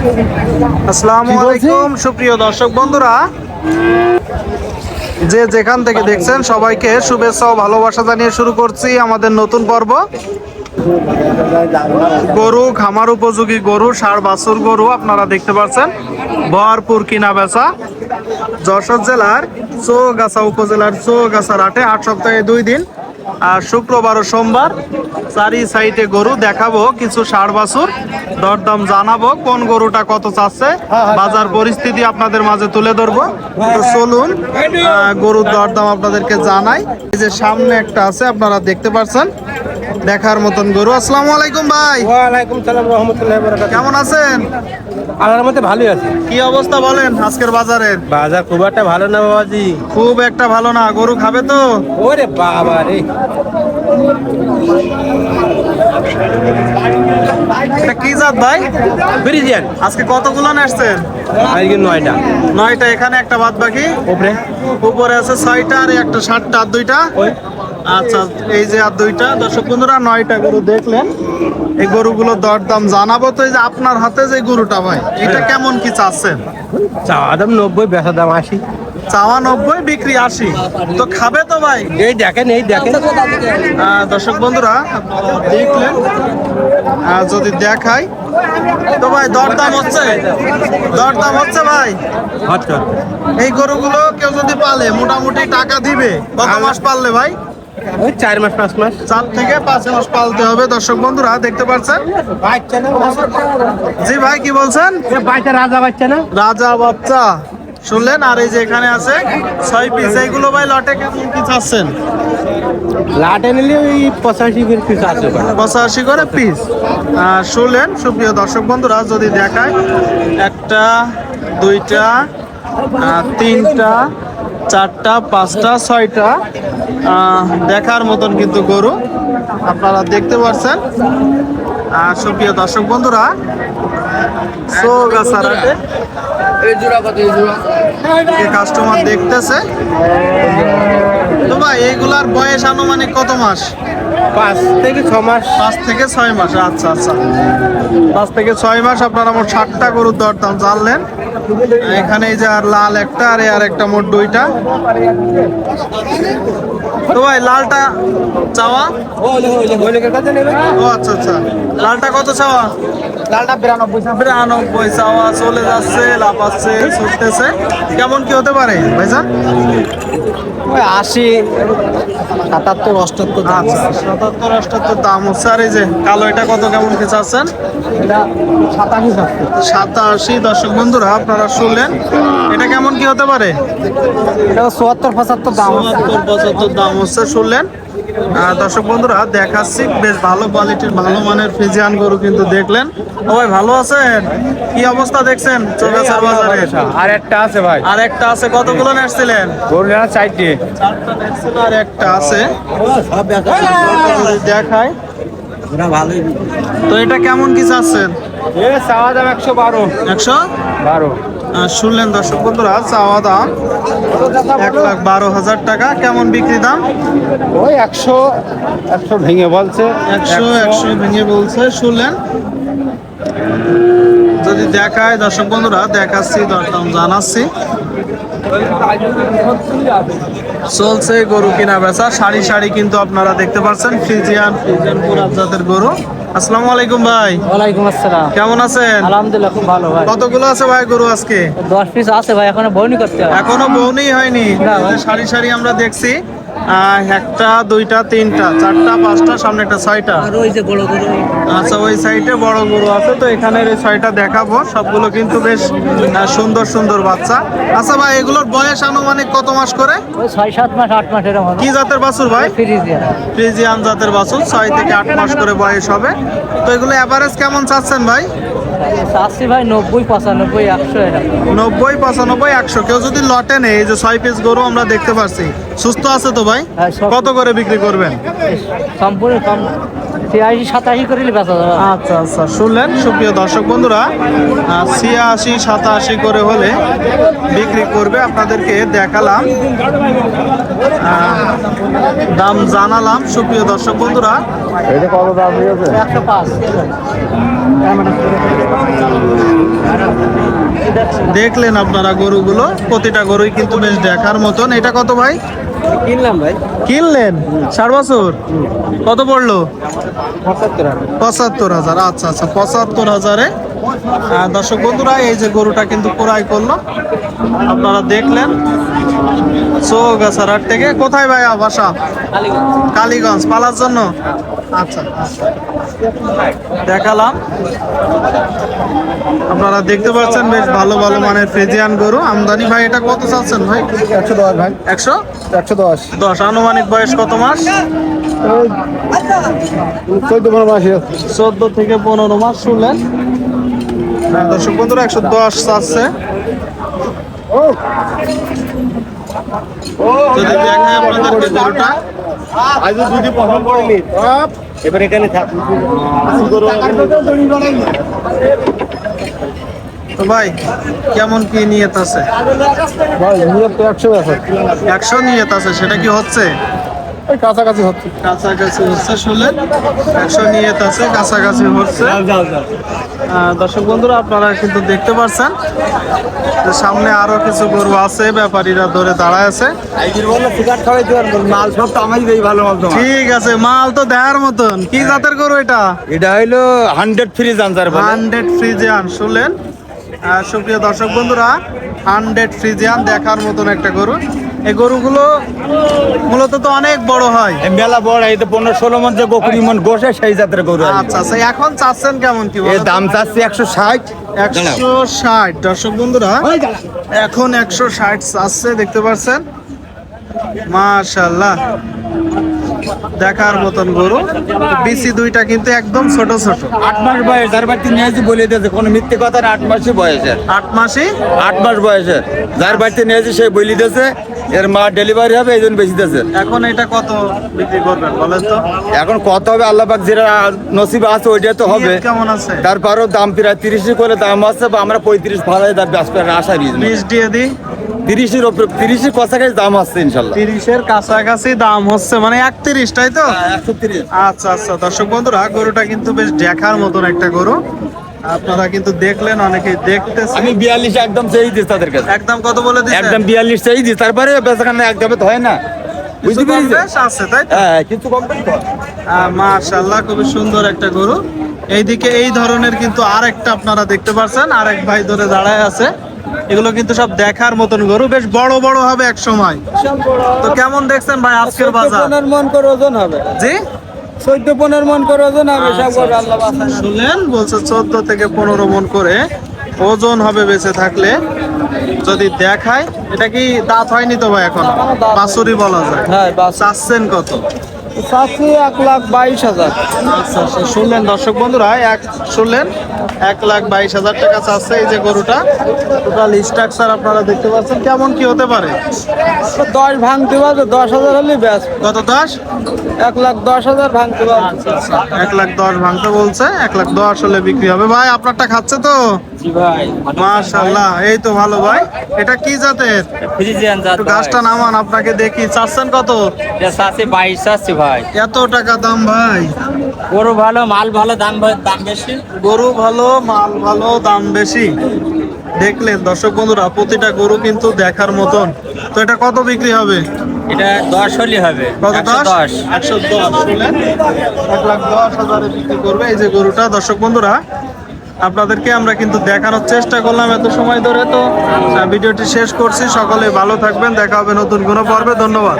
আসসালামু আলাইকুম সুপ্রিয় দর্শক বন্ধুরা। যে যেখান থেকে দেখছেন সবাইকে শুভেচ্ছা ও ভালোবাসা জানিয়ে শুরু করছি আমাদের নতুন পর্ব। গরু খামার উপযোগী গরু ষাড় বাছুর গরু আপনারা দেখতে পাচ্ছেন। ভরপুর কিনা বেচা যশোর জেলার চৌগাছা উপজেলার চৌগাছার হাটে আট সপ্তাহে দুই দিন আর শুক্রবার ও সোমবার চারি সাইডে গরু দেখাবো, কিছু ষাড় বাছুর। দরদাম জানাব, কোন গরুটা কত চাচ্ছে, বাজার পরিস্থিতি আপনাদের মাঝে তুলে ধরবো। চলুন গরুর দরদাম আপনাদেরকে জানাই। এই যে সামনে একটা আছে, আপনারা দেখতে পাচ্ছেন দেখার মতন গরু। আসসালামু আলাইকুম ভাই। ওয়ালাইকুম সালাম রহমতুল্লাহ বরকাত কেমন আছেন? আল্লাহর মধ্যে ভালোই আছে। কি অবস্থা বলেন আজকের বাজারের? বাজার খুব একটা ভালো না বাবাজি। খুব একটা ভালো না গরু খাবে তো? ওরে বাবা রে। এটা কি জাত ভাই? ব্রিজিয়ান। আজকে কতগুলো আসছেন আজকে নয়টা। নয়টা এখানে একটা বাদ বাকি উপরে। উপরে আছে ছয়টা আর একটা ষাটটা আর দুইটা। ওই। আচ্ছা এই যে আর দুইটা। দর্শক বন্ধুরা নয়টা গরু দেখলেন। এই গরুগুলোর দরদাম জানাব। তো এই যে আপনার হাতে যে গরুটা ভাই এটা কেমন কি চাচ্ছেন? চাওয়া দাম নব্বই বেচা দাম আশি। চাওয়া নব্বই বিক্রি আশি। তো খাবে তো ভাই? এই দেখেন এই দেখেন। দর্শক বন্ধুরা দেখলেন। যদি দেখাই তো ভাই দরদাম হচ্ছে? দরদাম হচ্ছে ভাই? আচ্ছা এই গরুগুলো কেউ যদি পালে মোটামুটি টাকা দিবে। কত মাস পাললে ভাই? চার মাস পাঁচ মাস। চার থেকে পাঁচ মাস পালতে হবে। দর্শক বন্ধুরা দেখতে পাচ্ছেন? জি ভাই কি বলছেন? রাজা বাচ্চা না? রাজা বাচ্চা। শুনলেন? আর এই যে এখানে আছে ছয় পিস এইগুলো ভাই লটে কেমন কি চাচ্ছেন? লাটে নিলে ওই পঁচাশি করে পিস আছে পঁচাশি করে পিস শুনলেন? সুপ্রিয় দর্শক বন্ধুরা যদি দেখায় একটা দুইটা তিনটা চারটা পাঁচটা ছয়টা দেখার মতন কিন্তু গরু আপনারা দেখতে পাচ্ছেন আর সুপ্রিয় দর্শক বন্ধুরা সোগাছারাতে কাস্টমার দেখতেছে? তো ভাই এইগুলার বয়স আনুমানিক কত মাস? পাঁচ থেকে ছ মাস। পাঁচ থেকে ছয় মাস আচ্ছা আচ্ছা। পাঁচ থেকে ছয় মাস আপনারা মোট ষাটটা গরুর দরদাম জানলেন। এখানে যে আর লাল একটা, আর আর একটা মোট দুইটা। তো ভাই, লালটা চাওয়া? ও আচ্ছা আচ্ছা। লালটা কত চাওয়া? লালটা বিরানব্বই বিরানব্বই চাওয়া, চলে যাচ্ছে, লাফাচ্ছে, ছুটতেছে। কেমন কি হতে পারে ওই আশি সাতাত্তর অষ্টাত্তর আচ্ছা সাতাত্তর অষ্টাত্তর দাম হচ্ছে। আর এই যে কালো এটা কত কেমন কিছু আছেন সাতাশি দর্শক বন্ধুরা আপনারা শুনলেন। এটা কেমন কি হতে পারে? এটা চুয়াত্তর পঁচাত্তর দাম চুয়াত্তর পঁচাত্তর দাম হচ্ছে শুনলেন। দর্শক বন্ধুরা দেখাচ্ছি বেশ ভালো কোয়ালিটির ভালো মানের ফিজিয়ান গরু কিন্তু দেখলেন। ও ভাই ভালো আছেন? কি অবস্থা দেখছেন চৌগাছার বাজারে? আর একটা আছে ভাই। আর একটা আছে কতগুলো নেসছিলেন গরু নেওয়া চারটে। চারটা নেসছিল আর একটা আছে। দেখায় তো এটা কেমন কি চাচ্ছেন? এ চাওয়া দাম একশো বারো। একশো? বারো। শুনলেন দর্শক বন্ধুরা চাওয়া দাম এক লাখ বারো হাজার টাকা। কেমন বিক্রি দাম? ওই একশো একশো ভেঙে বলছে। একশো একশো ভেঙে বলছে শুনলেন? যদি দেখায় দর্শক বন্ধুরা দেখাচ্ছি দরদাম জানাচ্ছি। চলছে গরু কিনা বেচা সারি সারি কিন্তু আপনারা দেখতে পাচ্ছেন ফ্রিজিয়ান ফ্রিজিয়ান পুরাত জাতের গরু। আসসালামু আলাইকুম ভাই। ওয়ালাইকুম আসসালাম। কেমন আছেন? আলহামদুলিল্লাহ খুব ভালো ভাই। কতগুলো আছে ভাই গরু আজকে? দশ পিস আছে ভাই এখনও বউনি করতে হবে এখনও বউনি হয়নি। সারি সারি আমরা দেখছি। একটা দুইটা তিনটা চারটা পাঁচটা সামনে একটা ছয়টা। আর ওই যে বড় গরু। আচ্ছা ওই সাইডে বড় গরু আছে তো এখানের এই ছয়টা দেখাবো। সবগুলো কিন্তু বেশ সুন্দর সুন্দর বাচ্চা। আচ্ছা ভাই এগুলোর বয়স আনুমানিক কত মাস করে? ছয় সাত মাস আট মাস এরকম হবে কি জাতের বাছুর ভাই? ফ্রিজিয়ান। ফ্রিজিয়ান জাতের বাছুর ছয় থেকে আট মাস করে বয়স হবে। তো এগুলো এভারেজ কেমন চাচ্ছেন ভাই? চাচ্ছি ভাই নব্বই পঁচানব্বই একশো নব্বই পঁচানব্বই একশো। কেউ যদি লটে নেই এই যে ছয় পিস গরু আমরা দেখতে পাচ্ছি সুস্থ আছে তো ভাই? হ্যাঁ, কত করে বিক্রি করবেন? সম্পূর্ণ কম ছিয়াশি সাতাশি করে বেচা যাবে আচ্ছা আচ্ছা শুনলেন? সুপ্রিয় দর্শক বন্ধুরা ছিয়াশি সাতাশি করে হলে বিক্রি করবে আপনাদেরকে দেখালাম। দাম জানালাম সুপ্রিয় দর্শক বন্ধুরা। এটা কত দাম হয়েছে একশো পাঁচ দেখলেন আপনারা গরুগুলো প্রতিটা গরুই কিন্তু বেশ দেখার মতন। এটা কত ভাই? কিনলাম ভাই। কিনলেন? ষাট বছর? কত পড়ল? পঁচাত্তর হাজার। আচ্ছা আচ্ছা পঁচাত্তর হাজারে। দর্শক বন্ধুরা এই যে গরুটা কিন্তু ক্রয় করল। আপনারা দেখলেন। চৌগাছার থেকে কোথায় ভাই বাসা? কালীগঞ্জ পালার জন্য? আচ্ছা আচ্ছা। দেখালাম। আপনারা দেখতে পাচ্ছেন বেশ ভালো ভালো মানের ফ্রিজিয়ান গরু। আমদানি ভাই এটা কত চাচ্ছেন ভাই? একশো দশ ভাই। একশো? একশো দশ। দশ। আনুমানিক বয়স কত মাস? চোদ্দ পনেরো মাসে চোদ্দ থেকে পনেরো মাস শুনলেন। হ্যাঁ, দর্শক বন্ধুরা একশো দশ চাচ্ছে। যদি দেখায় আপনাদেরকে গরুটা। আজ দুটি পছন্দ করিনি এবার এখানে থাক। তো ভাই কেমন কি নিয়ত আছে? ভাই নিয়ে একশো আছে। একশো নিয়ত আছে সেটা কি হচ্ছে? কাছাকাছি হচ্ছে। কাছাকাছি হচ্ছে শুনলেন। একশো নিয়ত আছে কাছাকাছি হচ্ছে। আহ, দর্শক বন্ধুরা আপনারা কিন্তু দেখতে পাচ্ছেন যে সামনে আরও কিছু গরু আছে ব্যাপারীরা ধরে দাঁড়ায় আছে। মাল সব তো আমারই দেই ভালো মাল ঠিক আছে মাল তো দেখার মতন। কি জাতের গরু এটা? এটা হইল হান্ড্রেড ফ্রিজ আনসার বলে। হান্ড্রেড ফ্রিজিয়ান শুনলেন? সুপ্রিয় দর্শক বন্ধুরা হান্ড্রেড ফ্রিজিয়ান দেখার মতন একটা গরু। এই গরুগুলো মূলত তো অনেক বড় হয়। মেলা বড় এই তো পনেরো ষোলো মন যে বকুড়ি মন গোসে সেই জাতের গরু আচ্ছা আচ্ছা এখন চাচ্ছেন কেমন কি এর দাম চাচ্ছি একশো ষাট। একশো ষাট। দর্শক বন্ধুরা এখন একশো ষাট চাচ্ছে দেখতে পাচ্ছেন? মাশাল্লাহ দেখার মতন গরু। বিসি দুইটা কিন্তু একদম ছোট ছোট। আট মাস বয়স যার বাড়িতে নিয়েছি বলে দিয়েছে কোনো মিথ্যে কথা আট মাসই বয়সের। আট মাসে আট মাস বয়সের। যার বাড়িতে নিয়েছি সে বলি দিয়েছে এর মা ডেলিভারি হবে এই জন্য বেশি দিয়েছে এখন এটা কত বিক্রি করবেন বলেন তো? এখন কত হবে আল্লাহ পাক যেটা নসিব আছে ওইটা তো হবে। কেমন আছে? তারপরও দাম প্রায় তিরিশই করে দাম আছে বা আমরা পঁয়ত্রিশ ভাড়ায় দাম ব্যবসার আশা দিই দিয়ে দিই? তিরিশের ওপরে তিরিশের কাছাকাছি দাম আসছে ইনশাল্লাহ। তিরিশের কাছাকাছি দাম হচ্ছে মানে একত্রিশ তাই তো? একশো তিরিশ আচ্ছা আচ্ছা দর্শক বন্ধুরা গরুটা কিন্তু বেশ দেখার মতন একটা গরু। আপনারা কিন্তু দেখলেন অনেকেই দেখতেছে আমি বিয়াল্লিশ একদম সেই দিস তাদের কাছে। একদম কত বলে দিচ্ছেন একদম বিয়াল্লিশ সেই দিস তারপরে বেচাখানে একদমে তো হয় না। বুঝতে পেরেছি আছে তাই হ্যাঁ কম খুবই সুন্দর একটা গরু। এইদিকে এই ধরনের কিন্তু আর একটা আপনারা দেখতে পাচ্ছেন আরেক ভাই ধরে দাঁড়ায় আছে। এগুলো কিন্তু সব দেখার মতন গরু বেশ বড় বড় হবে এক সময়। তো কেমন দেখছেন ভাই আজকের বাজার? মন করে ওজন হবে। জি? চোদ্দ পনেরো মন করে ওজন হবে সব করে আল্লাহ শুনলেন বলছে চোদ্দ থেকে পনেরো মন করে ওজন হবে বেঁচে থাকলে যদি দেখায় এটা কি দাঁত হয়নি তো ভাই এখন? বাসুরি বলা যায়। হ্যাঁ চাচ্ছেন কত? চাচ্ছি এক লাখ বাইশ হাজার। আচ্ছা আচ্ছা শুনলেন দর্শক বন্ধুরা এক শুনলেন এক লাখ বাইশ হাজার টাকা চাচ্ছে এই যে গরুটা। টোটাল স্ট্রাকচার আপনারা দেখতে পাচ্ছেন কেমন কি হতে পারে? দশ ভাঙতে পারবে দশ হাজার হলে ব্যাস। কত দশ? এক লাখ দশ হাজার ভাঙতে পারবে। এক লাখ দশ ভাঙতে বলছে এক লাখ দশ হলে বিক্রি হবে। ভাই আপনারটা খাচ্ছে তো? ভাই মাশাল্লাহ এই তো ভালো ভাই। এটা কি জাতের? একটু গাছটা নামান আপনাকে দেখি। চাচ্ছেন কত? আছে বাইশ আছে ভাই। এত টাকা দাম ভাই। গরু ভালো মাল ভালো দাম দাম বেশি? গরু ভালো মাল ভালো দাম বেশি। দেখলেন দর্শক বন্ধুরা প্রতিটা গরু কিন্তু দেখার মতন। তো এটা কত বিক্রি হবে? এটা দশ হলে হবে কত দশ? একশো দশ? এক লাখ দশ হাজারে বিক্রি করবে এই যে গরুটা। দর্শক বন্ধুরা আপনাদেরকে আমরা কিন্তু দেখানোর চেষ্টা করলাম এত সময় ধরে। তো ভিডিওটি শেষ করছি। সকলে ভালো থাকবেন দেখা হবে নতুন কোনো পর্বে। ধন্যবাদ।